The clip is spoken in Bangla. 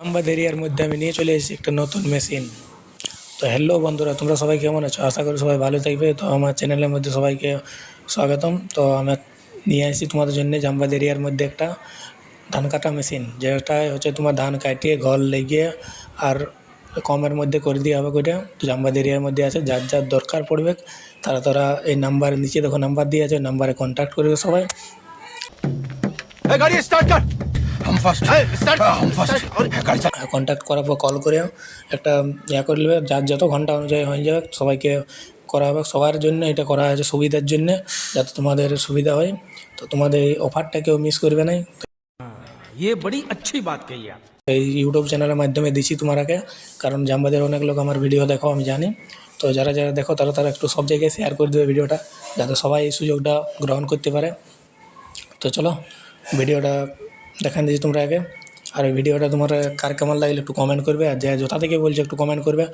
আমবাদ এরিয়ার মধ্যে আমি নিয়ে চলে এসেছি একটা নতুন মেশিন। তো হ্যালো বন্ধুরা, তোমরা সবাই কেমন আছো? আশা করি সবাই ভালো থাকবে। তো আমার চ্যানেলের মধ্যে সবাইকে স্বাগতম। তো আমি নিয়ে আসছি তোমাদের জন্য জামবাদ এরিয়ার মধ্যে একটা ধান কাটা মেশিন। যেটা হচ্ছে তোমার ধান কাটিয়ে ঘর লেগে আর কমের মধ্যে করে দিয়ে হবে ওইটা তো জামবাদ এরিয়ার মধ্যে আছে, যার যার দরকার পড়বে, তারা তারা এই নাম্বার নিচে দেখো নাম্বার দিয়ে আছে নাম্বারে কন্ট্যাক্ট করবে সবাই। গাড়ি স্টার্ট स्टार्ट कर हम फर्स्ट ए, स्टार्ट हम फर्स्ट गाड़ी चला কন্ট্যাক্ট করার পর কল করে একটা ইয়া করে নেবে যার যত ঘন্টা অনুযায়ী হয়ে যাবে সবাইকে করা হবে সবার জন্য এটা করা হয়েছে সুবিধার জন্য যাতে তোমাদের সুবিধা হয় তো তোমাদের এই অফারটা কেউ মিস করবে না ये बड़ी अच्छी बात कही आप এই ইউটিউব চ্যানেলের মাধ্যমে দিচ্ছি তোমারাকে কারণ জামবাদের অনেক লোক আমার ভিডিও দেখো আমি জানি তো যারা যারা দেখো তারা তারা একটু সব জায়গায় শেয়ার করে দেবে ভিডিওটা যাতে সবাই এই সুযোগটা গ্রহণ করতে পারে তো চলো ভিডিওটা দেখান দিয়েছি তোমরা আগে। আর ভিডিওটা তোমার কার কেমন লাগলে একটু কমেন্ট করবে, আর যে কোথা থেকে বলছে একটু কমেন্ট করবে।